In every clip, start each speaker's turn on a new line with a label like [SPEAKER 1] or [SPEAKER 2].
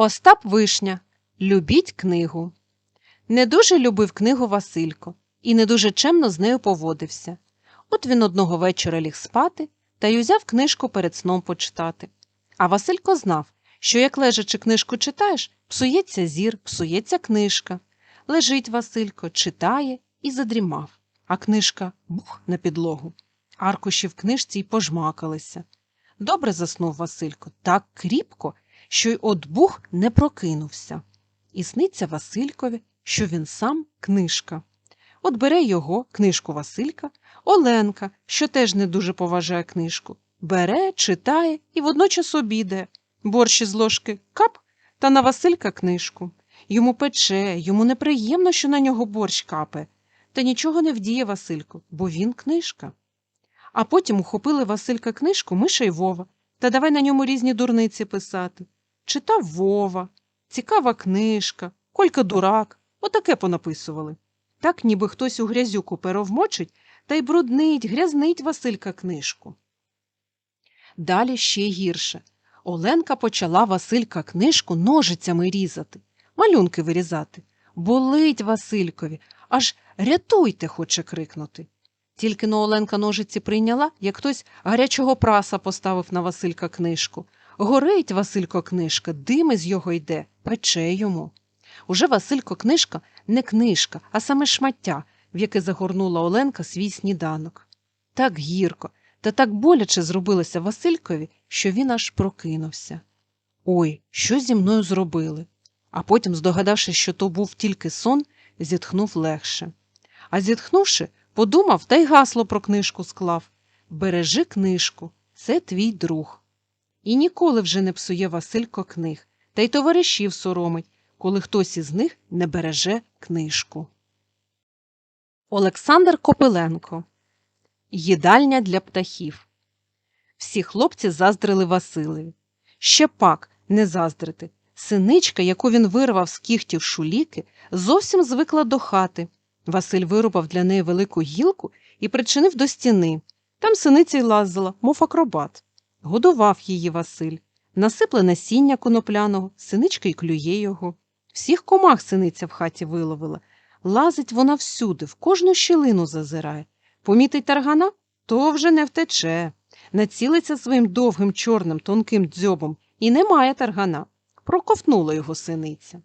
[SPEAKER 1] Остап Вишня. Любіть книгу. Не дуже любив книгу Василько і не дуже чемно з нею поводився. От він одного вечора ліг спати та й узяв книжку перед сном почитати. А Василько знав, що як лежачи книжку читаєш, псується зір, псується книжка. Лежить Василько, читає і задрімав, а книжка бух на підлогу. Аркуші в книжці й пожмакалися. Добре заснув Василько, так кріпко, що й от бух не прокинувся. І сниться Василькові, що він сам книжка. От бере його, книжку Василька, Оленка, що теж не дуже поважає книжку, бере, читає і водночас обідає. Борщ із ложки кап та на Василька книжку. Йому пече, йому неприємно, що на нього борщ капе. Та нічого не вдіє Василько, бо він книжка. А потім ухопили Василька книжку Миша й Вова, та давай на ньому різні дурниці писати. Читав Вова, цікава книжка, Колька дурак, отаке понаписували. Так, ніби хтось у грязюку перо вмочить та й бруднить, грязнить Василька книжку. Далі ще гірше. Оленка почала Василька книжку ножицями різати, малюнки вирізати. Болить Василькові, аж рятуйте, хоче крикнути. Тільки но Оленка ножиці прийняла, як хтось гарячого праса поставив на Василька книжку. Горить Василько книжка, дим із його йде, пече йому. Уже Василько книжка не книжка, а саме шмаття, в яке загорнула Оленка свій сніданок. Так гірко та так боляче зробилося Василькові, що він аж прокинувся. Ой, що зі мною зробили? А потім, здогадавшись, що то був тільки сон, зітхнув легше. А зітхнувши, подумав та й гасло про книжку склав Бережи книжку, це твій друг. І ніколи вже не псує Василько книг, та й товаришів соромить, коли хтось із них не береже книжку. Олександр Копиленко Їдальня для птахів. Всі хлопці заздрили Василеві. Ще пак не заздрити. Синичка, яку він вирвав з кіхтів шуліки, зовсім звикла до хати. Василь вирубав для неї велику гілку і причинив до стіни. Там синиця й лазила, мов акробат. Годував її Василь. Насипле насіння конопляного, синичка й клює його. Всіх комах синиця в хаті виловила. Лазить вона всюди, в кожну щілину зазирає. Помітить таргана, то вже не втече. Націлиться своїм довгим чорним тонким дзьобом і немає таргана. Проковтнула його синиця.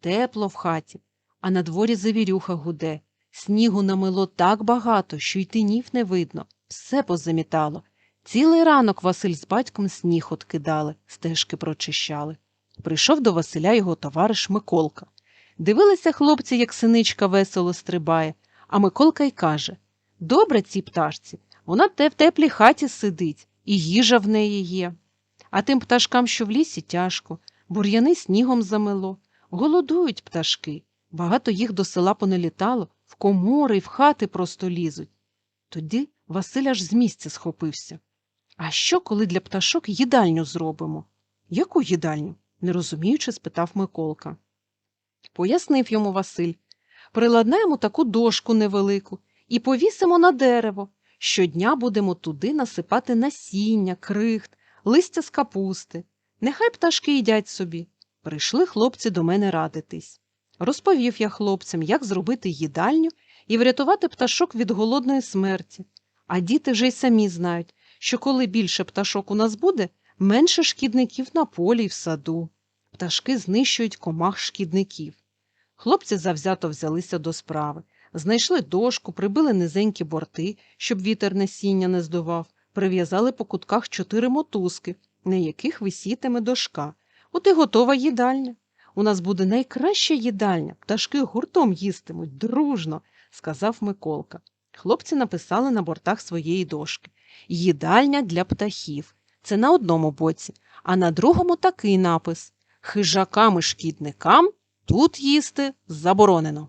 [SPEAKER 1] Тепло в хаті, а на дворі завірюха гуде. Снігу намило так багато, що й тинів не видно. Все позамітало. Цілий ранок Василь з батьком сніг откидали, стежки прочищали. Прийшов до Василя його товариш Миколка. Дивилися хлопці, як синичка весело стрибає, а Миколка й каже Добре цій пташці, вона те в теплій хаті сидить, і їжа в неї є. А тим пташкам, що в лісі, тяжко, бур'яни снігом замело. Голодують пташки. Багато їх до села понелітало, в комори й в хати просто лізуть. Тоді Василь аж з місця схопився. А що, коли для пташок їдальню зробимо? Яку їдальню? не розуміючи, спитав Миколка. Пояснив йому Василь. Приладнаємо таку дошку невелику і повісимо на дерево. Щодня будемо туди насипати насіння, крихт, листя з капусти. Нехай пташки їдять собі. Прийшли хлопці до мене радитись. Розповів я хлопцям, як зробити їдальню і врятувати пташок від голодної смерті. А діти вже й самі знають, що коли більше пташок у нас буде, менше шкідників на полі й в саду. Пташки знищують комах шкідників. Хлопці завзято взялися до справи. Знайшли дошку, прибили низенькі борти, щоб вітер насіння не здував, прив'язали по кутках чотири мотузки, на яких висітиме дошка. От і готова їдальня. У нас буде найкраща їдальня, пташки гуртом їстимуть, дружно, сказав Миколка. Хлопці написали на бортах своєї дошки Їдальня для птахів. Це на одному боці, а на другому такий напис Хижакам і шкідникам тут їсти заборонено.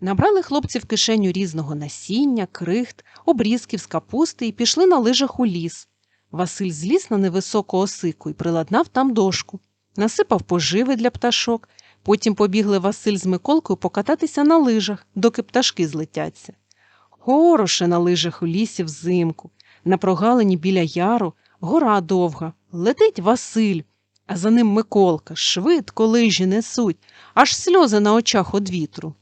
[SPEAKER 1] Набрали хлопці в кишеню різного насіння, крихт, обрізків з капусти і пішли на лижах у ліс. Василь зліз на невисоку осику і приладнав там дошку, насипав поживи для пташок. Потім побігли Василь з Миколкою покататися на лижах, доки пташки злетяться. Хороше на лижах у лісі взимку. На прогалині біля яру гора довга. Летить Василь, а за ним Миколка швидко лижі несуть, аж сльози на очах од вітру.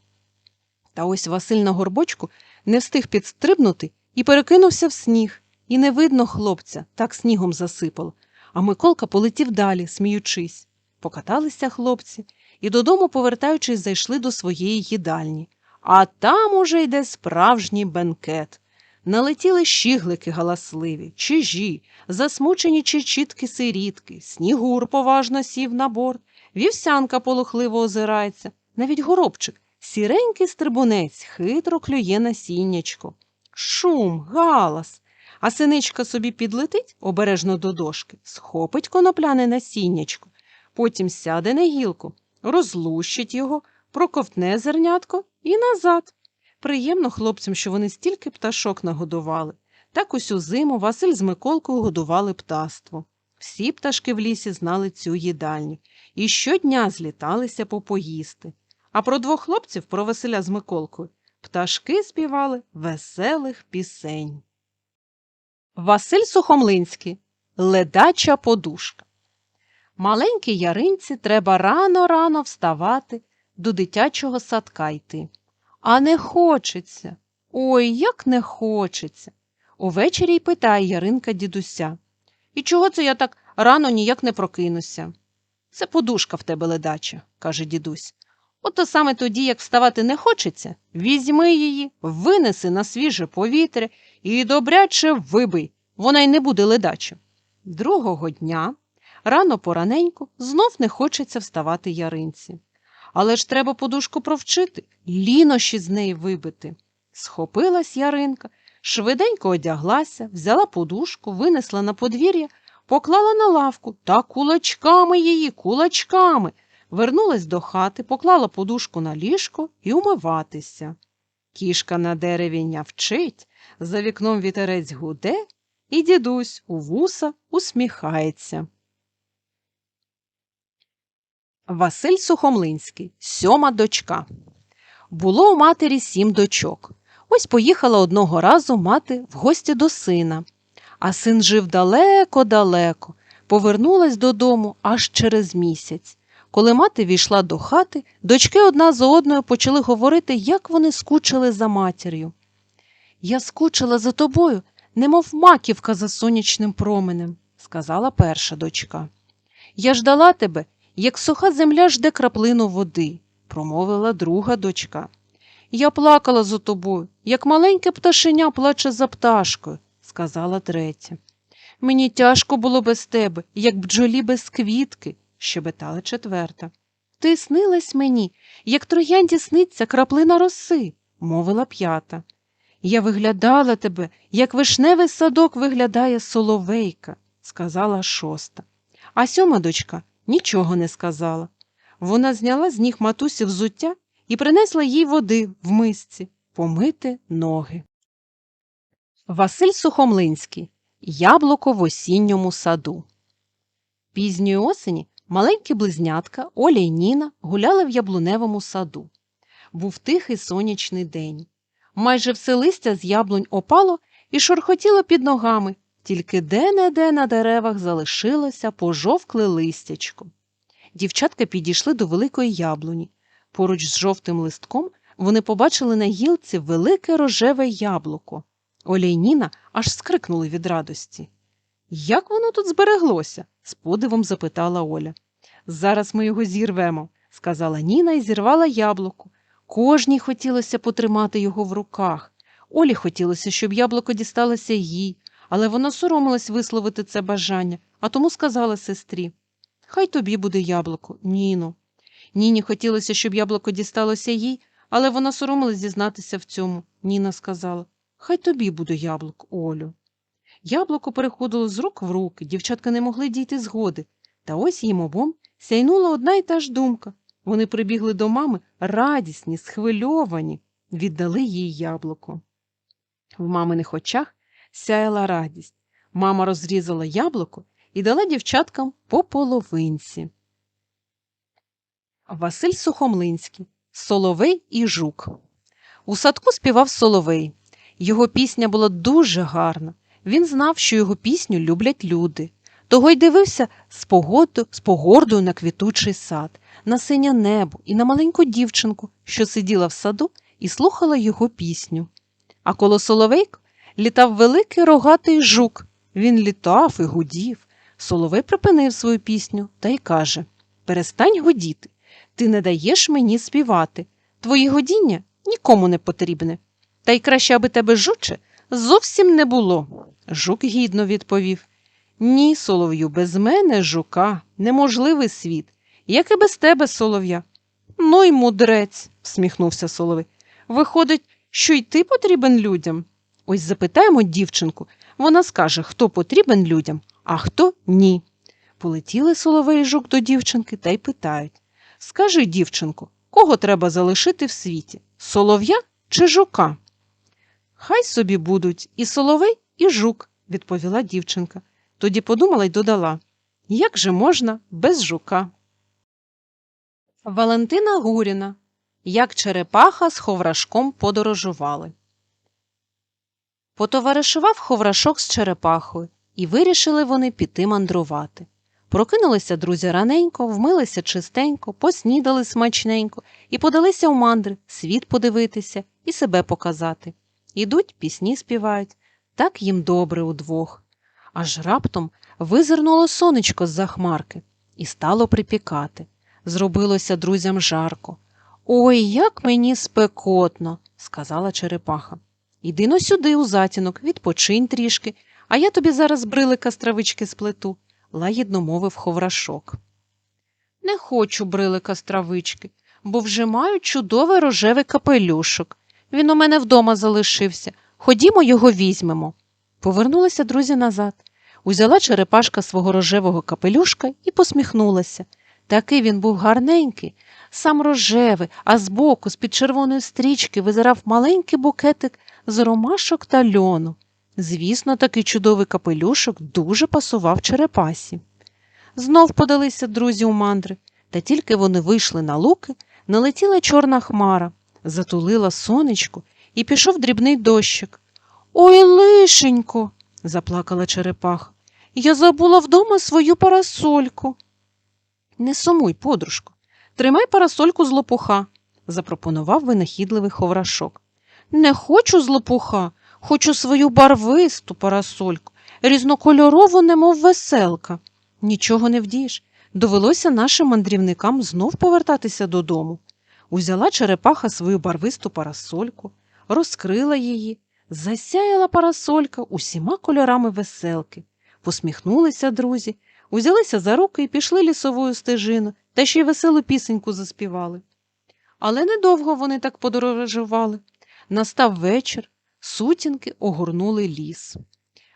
[SPEAKER 1] Та ось Василь на горбочку не встиг підстрибнути і перекинувся в сніг, і не видно хлопця, так снігом засипало, а Миколка полетів далі, сміючись. Покаталися хлопці і додому, повертаючись, зайшли до своєї їдальні. А там уже йде справжній бенкет. Налетіли щіглики галасливі, чижі, засмучені чечітки сирітки, снігур поважно сів на борт, вівсянка полохливо озирається, навіть горобчик, сіренький стрибунець, хитро клює насіннячко. Шум, галас. А синичка собі підлетить обережно до дошки, схопить конопляне насіннячко, потім сяде на гілку, розлущить його, проковтне зернятко і назад. Приємно хлопцям, що вони стільки пташок нагодували. Так усю зиму Василь з Миколкою годували птаство. Всі пташки в лісі знали цю їдальню і щодня зліталися попоїсти. А про двох хлопців, про Василя з Миколкою, пташки співали веселих пісень. Василь Сухомлинський Ледача подушка. Маленькій яринці треба рано-рано вставати, до дитячого садка йти. А не хочеться. Ой, як не хочеться. Увечері й питає Яринка дідуся. І чого це я так рано ніяк не прокинуся? Це подушка в тебе ледача, каже дідусь. Ото саме тоді, як вставати не хочеться, візьми її, винеси на свіже повітря і добряче вибий, вона й не буде ледача. Другого дня, рано пораненько, знов не хочеться вставати яринці. Але ж треба подушку провчити, лінощі з неї вибити. Схопилась Яринка, швиденько одяглася, взяла подушку, винесла на подвір'я, поклала на лавку та кулачками її, кулачками. Вернулась до хати, поклала подушку на ліжко і умиватися. Кішка на дереві нявчить, за вікном вітерець гуде, і дідусь у вуса усміхається. Василь Сухомлинський, сьома дочка. Було у матері сім дочок. Ось поїхала одного разу мати в гості до сина. А син жив далеко-далеко, повернулась додому аж через місяць. Коли мати війшла до хати, дочки одна за одною почали говорити, як вони скучили за матір'ю. Я скучила за тобою, немов маківка за сонячним променем, сказала перша дочка. Я ждала тебе, як суха земля жде краплину води, промовила друга дочка. Я плакала за тобою, як маленьке пташеня плаче за пташкою, сказала третя. Мені тяжко було без тебе, як бджолі без квітки, щебетала четверта. Ти снилась мені, як троянді сниться краплина роси, мовила п'ята. Я виглядала тебе, як вишневий садок виглядає соловейка, сказала шоста. А сьома дочка нічого не сказала. Вона зняла з ніг матусі взуття і принесла їй води в мисці помити ноги. Василь Сухомлинський Яблуко в осінньому саду. Пізньої осені маленькі близнятка Оля й Ніна гуляли в яблуневому саду. Був тихий сонячний день. Майже все листя з яблунь опало і шурхотіло під ногами, тільки де-не-де на деревах залишилося пожовкле листячко. Дівчатка підійшли до великої яблуні. Поруч з жовтим листком вони побачили на гілці велике рожеве яблуко. Оля й Ніна аж скрикнули від радості. Як воно тут збереглося? з подивом запитала Оля. Зараз ми його зірвемо, сказала Ніна і зірвала яблуко. Кожній хотілося потримати його в руках. Олі хотілося, щоб яблуко дісталося їй, але вона соромилась висловити це бажання, а тому сказала сестрі Хай тобі буде яблуко, Ніно. Ніні хотілося, щоб яблуко дісталося їй, але вона соромилась зізнатися в цьому. Ніна сказала Хай тобі буде яблуко, Олю. Яблуко переходило з рук в руки, дівчатка не могли дійти згоди. Та ось їм обом сяйнула одна й та ж думка. Вони прибігли до мами радісні, схвильовані, віддали їй яблуко. В маминих очах сяяла радість. Мама розрізала яблуко і дала дівчаткам по половинці. Василь Сухомлинський Соловей і жук. У садку співав Соловей. Його пісня була дуже гарна. Він знав, що його пісню люблять люди. Того й дивився з погоду, з погордою на квітучий сад, на синє небо і на маленьку дівчинку, що сиділа в саду і слухала його пісню. А коло Соловейко літав великий рогатий жук. Він літав і гудів. Соловей припинив свою пісню та й каже Перестань гудіти. Ти не даєш мені співати. Твої годіння нікому не потрібне. Та й краще, аби тебе жуче зовсім не було. Жук гідно відповів Ні, солов'ю, без мене, жука, неможливий світ, як і без тебе, солов'я. Ну й мудрець, всміхнувся соловей. Виходить, що й ти потрібен людям. Ось запитаємо дівчинку, вона скаже, хто потрібен людям, а хто ні. Полетіли соловей жук до дівчинки та й питають Скажи, дівчинку, кого треба залишити в світі? Солов'я чи жука? Хай собі будуть і соловей, і жук, відповіла дівчинка. Тоді подумала й додала Як же можна без жука? Валентина Гуріна. Як черепаха з ховрашком подорожували. Потоваришував ховрашок з черепахою, і вирішили вони піти мандрувати. Прокинулися друзі раненько, вмилися чистенько, поснідали смачненько і подалися в мандри, світ подивитися і себе показати. Ідуть, пісні співають, так їм добре удвох. Аж раптом визирнуло сонечко з-за хмарки і стало припікати. Зробилося друзям жарко. Ой, як мені спекотно, сказала черепаха. Іди но сюди, у затінок, відпочинь трішки, а я тобі зараз брилика з травички сплету, лагідно мовив ховрашок. Не хочу брилика з травички, бо вже маю чудовий рожевий капелюшок. Він у мене вдома залишився. Ходімо його візьмемо. Повернулися друзі назад. Узяла черепашка свого рожевого капелюшка і посміхнулася. Такий він був гарненький, сам рожевий, а збоку, з-під червоної стрічки, визирав маленький букетик з ромашок та льону. Звісно, такий чудовий капелюшок дуже пасував черепасі. Знов подалися друзі у мандри, та тільки вони вийшли на луки, налетіла чорна хмара, затулила сонечко і пішов дрібний дощик. Ой, лишенько, заплакала черепаха. Я забула вдома свою парасольку. Не сумуй, подружко, тримай парасольку з лопуха, запропонував винахідливий ховрашок. Не хочу з лопуха, хочу свою барвисту парасольку, різнокольорову, немов веселка. Нічого не вдієш. Довелося нашим мандрівникам знов повертатися додому. Узяла черепаха свою барвисту парасольку, розкрила її, засяяла парасолька усіма кольорами веселки. Посміхнулися друзі, узялися за руки і пішли лісовою стежину, та ще й веселу пісеньку заспівали. Але недовго вони так подорожували. Настав вечір, сутінки огорнули ліс.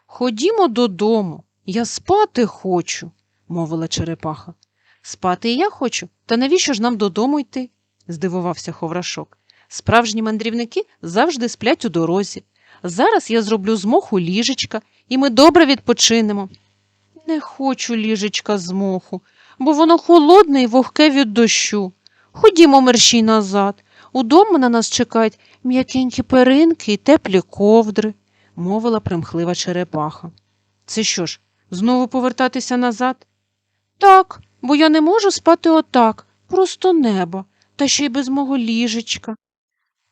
[SPEAKER 1] Ходімо додому, я спати хочу, мовила черепаха. Спати і я хочу, та навіщо ж нам додому йти? здивувався ховрашок. Справжні мандрівники завжди сплять у дорозі. Зараз я зроблю з моху ліжечка, і ми добре відпочинемо. Не хочу ліжечка з моху, бо воно холодне і вогке від дощу. Ходімо мерщій назад. Удома на нас чекають м'якенькі перинки і теплі ковдри, мовила примхлива черепаха. Це що ж, знову повертатися назад? Так, бо я не можу спати отак, просто небо, та ще й без мого ліжечка.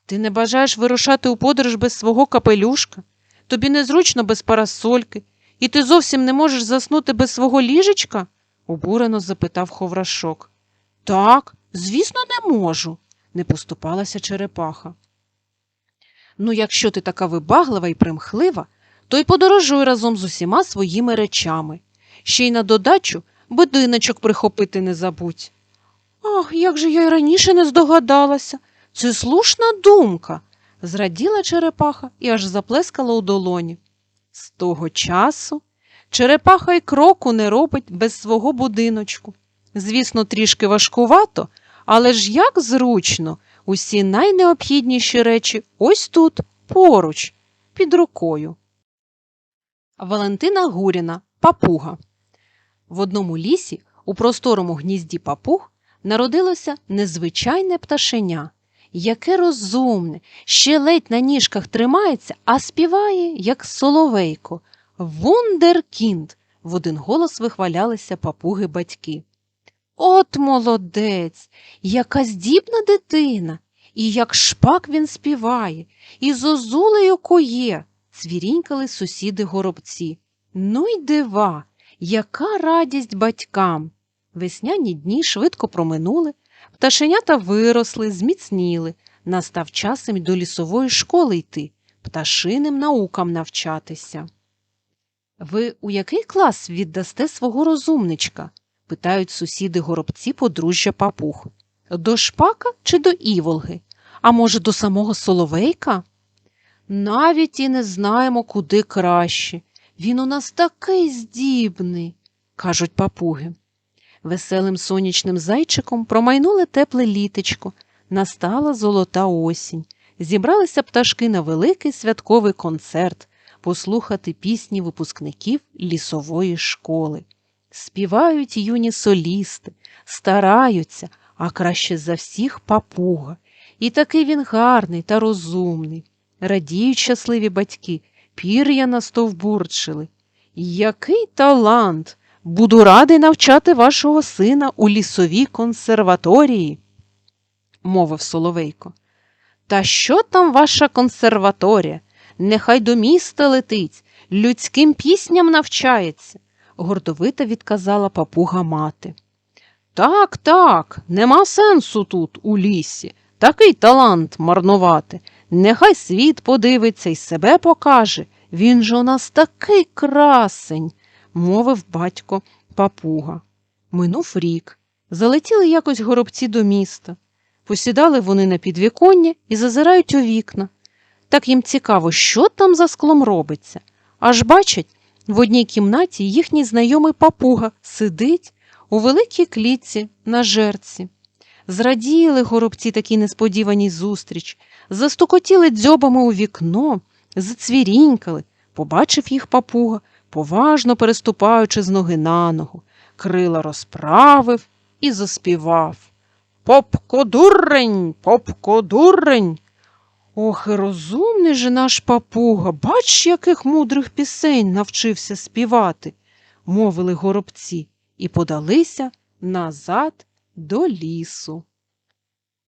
[SPEAKER 1] Ти не бажаєш вирушати у подорож без свого капелюшка? Тобі незручно без парасольки, і ти зовсім не можеш заснути без свого ліжечка? обурено запитав ховрашок. Так, звісно, не можу, не поступалася черепаха. Ну, якщо ти така вибаглива і примхлива, то й подорожуй разом з усіма своїми речами. Ще й на додачу будиночок прихопити не забудь. Ах, як же я й раніше не здогадалася. Це слушна думка, зраділа черепаха і аж заплескала у долоні. З того часу черепаха й кроку не робить без свого будиночку. Звісно, трішки важкувато, але ж як зручно, усі найнеобхідніші речі ось тут, поруч, під рукою. Валентина Гуріна, папуга. В одному лісі, у просторому гнізді папуг, народилося незвичайне пташеня, яке розумне, ще ледь на ніжках тримається, а співає, як соловейко. Вундеркінд, В один голос вихвалялися папуги батьки. От молодець, яка здібна дитина, і як шпак він співає, і зозулею коє, цвірінькали сусіди горобці. Ну й дива, яка радість батькам. Весняні дні швидко проминули, пташенята виросли, зміцніли. Настав час їм до лісової школи йти, пташиним наукам навчатися. Ви у який клас віддасте свого розумничка? питають сусіди горобці подружжя папуг. До шпака чи до іволги? А може, до самого соловейка? Навіть і не знаємо, куди краще. Він у нас такий здібний, кажуть папуги. Веселим сонячним зайчиком промайнули тепле літечко, настала золота осінь. Зібралися пташки на великий святковий концерт послухати пісні випускників лісової школи. Співають юні солісти, стараються, а краще за всіх папуга. І такий він гарний та розумний. Радіють щасливі батьки, пір'я настовбурчили. Який талант! Буду радий навчати вашого сина у лісовій консерваторії, мовив Соловейко. Та що там ваша консерваторія? Нехай до міста летить, людським пісням навчається, гордовито відказала папуга мати. Так, так, нема сенсу тут, у лісі, такий талант марнувати. Нехай світ подивиться і себе покаже. Він же у нас такий красень, мовив батько папуга. Минув рік. Залетіли якось горобці до міста. Посідали вони на підвіконня і зазирають у вікна. Так їм цікаво, що там за склом робиться. Аж бачать, в одній кімнаті їхній знайомий папуга сидить у великій клітці на жерці. Зраділи горобці такій несподіваній зустріч, застукотіли дзьобами у вікно, зацвірінькали, побачив їх папуга, поважно переступаючи з ноги на ногу, крила розправив і заспівав. Попко дурень, попко дурень. Ох, і розумний же наш папуга, бач, яких мудрих пісень навчився співати, мовили горобці і подалися назад до лісу.